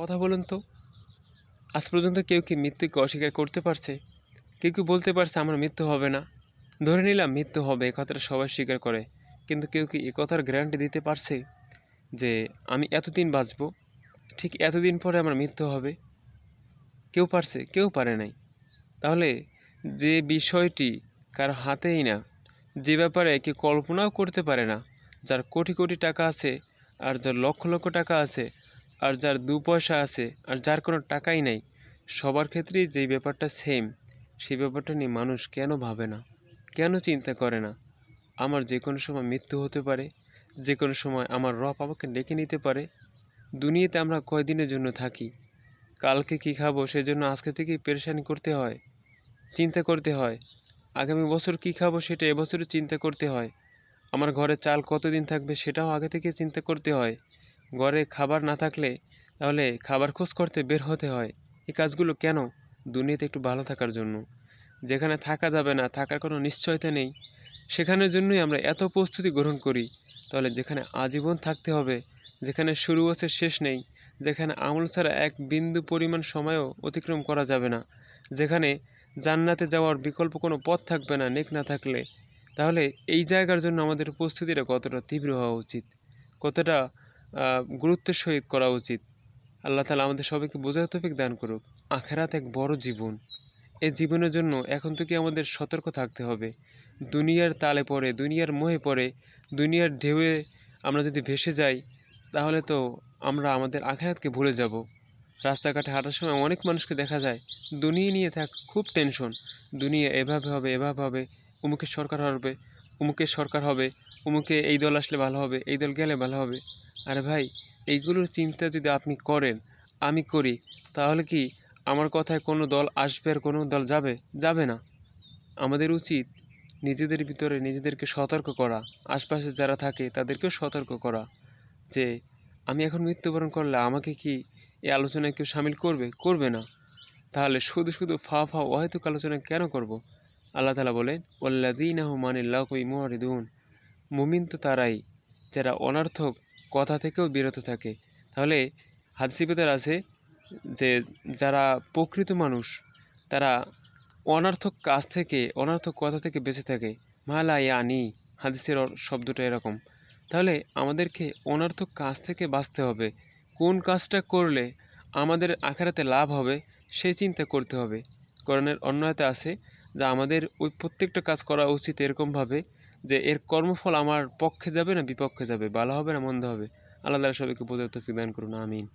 কথা বলুন তো। আজ পর্যন্ত কেউ কি মৃত্যুকে অস্বীকার করতে পারছে? কেউ কি বলতে পারছে আমার মৃত্যু হবে না? ধরে নিলাম মৃত্যু হবে, এ কথাটা সবাই স্বীকার করে। কিন্তু কেউ কি এ কথার গ্যারান্টি দিতে পারছে? যে আমি এতদিন বাঁচবো, ঠিক এতদিন পরে আমার মৃত্যু হবে? কেউ পারছে, কেউ পারে নাই। তাহলে যে বিষয়টি কার হাতেই না, যে ব্যাপারে কেউ কল্পনাও করতে পারে না, যার কোটি কোটি টাকা আছে আর যার লক্ষ লক্ষ টাকা আছে আর যার দু পয়সা আছে আর যার কোনো টাকাই নেই, সবার ক্ষেত্রেই যেই ব্যাপারটা সেম সেই ব্যাপারটা নিয়ে মানুষ কেন ভাবে না? কেন চিন্তা করে না? আমার যে কোনো সময় মৃত্যু হতে পারে, যে কোনো সময় আমার রব আমাকে ডেকে নিতে পারে। দুনিয়াতে আমরা কয়দিনের জন্য থাকি? কালকে কী খাব সেজন্য আজকে থেকেই পেরেশানি করতে হয়, চিন্তা করতে হয়। আগামী বছর কী খাব সেটা এবছরও চিন্তা করতে হয়। আমার ঘরে চাল কতদিন থাকবে সেটাও আগে থেকে চিন্তা করতে হয়। ঘরে খাবার না থাকলে তাহলে খাবার খোঁজ করতে বের হতে হয়। এই কাজগুলো কেন? দুনিয়াতে একটু ভালো থাকার জন্য। যেখানে থাকা যাবে না, থাকার কোনো নিশ্চয়তা নেই, সেখানের জন্যই আমরা এত প্রস্তুতি গ্রহণ করি। তাহলে যেখানে আজীবন থাকতে হবে, যেখানে শুরু আছে শেষ নেই, যেখানে আমল ছাড়া এক বিন্দু পরিমাণ সময়ও অতিক্রম করা যাবে না, যেখানে জান্নাতে যাওয়ার বিকল্প কোনো পথ থাকবে না, নেক না থাকলে, তাহলে এই জায়গার জন্য আমাদের প্রস্তুতিটা কতটা তীব্র হওয়া উচিত? কতটা গুরুত্বের সহিত করা উচিত। আল্লাহ তালা আমাদের সবাইকে বোঝার তফিক দান করুক। আখেরাত এক বড় জীবন। এই জীবনের জন্য এখন থেকে আমাদের সতর্ক থাকতে হবে? দুনিয়ার তালে পড়ে, দুনিয়ার মোহে পড়ে, দুনিয়ার ঢেউয়ে আমরা যদি ভেসে যাই, তাহলে তো আমরা আমাদের আখেরাতকে ভুলে যাব। রাস্তাঘাটে হাঁটার সময় অনেক মানুষকে দেখা যায়, দুনিয়া নিয়ে থাক, খুব টেনশন দুনিয়া এভাবে হবে এভাবে হবে, উমুকের সরকার হবে, উমুকের সরকার হবে, উমুকে এই দল আসলে ভালো হবে, এই দল গেলে ভালো হবে। আরে ভাই, এইগুলোর চিন্তা যদি আপনি করেন, আমি করি, তাহলে কি আমার কথায় কোনো দল আসবে আর কোনো দল যাবে? যাবে না। আমাদের উচিত নিজেদের ভিতরে নিজেদেরকে সতর্ক করা, আশপাশে যারা থাকে তাদেরকেও সতর্ক করা যে, আমি এখন মৃত্যুবরণ করলে আমাকে কি এই আলোচনায় কেউ সামিল করবে? করবে না। তাহলে শুধু শুধু ফা ফা অহেতুক আলোচনা কেন করব? আল্লাহ তালা বলেন ওল্লাদিনাহ মানিল্লাহ কই মুহারিদুন। মুমিন তো তারাই, যারা অনর্থক কথা থেকেও বিরত থাকে। তাহলে হাদিসি ভিতরে আছে যে, যারা প্রকৃত মানুষ, তারা অনার্থক কাজ থেকে, অনার্থক কথা থেকে বেঁচে থাকে। মালা ইয়ানি, হাদিসের শব্দটা এরকম। তাহলে আমাদেরকে অনার্থক কাজ থেকে বাঁচতে হবে। কোন কাজটা করলে আমাদের আখেরাতে লাভ হবে সেই চিন্তা করতে হবে। করণের অন্যতে আছে যা, আমাদের ওই প্রত্যেকটা কাজ করা উচিত এরকমভাবে যে এর কর্মফল আমার পক্ষে যাবে না বিপক্ষে যাবে ভালো হবে না, মন্দ হবে। আল্লাহ সবাইকে বোঝার দান করুন, আমিন।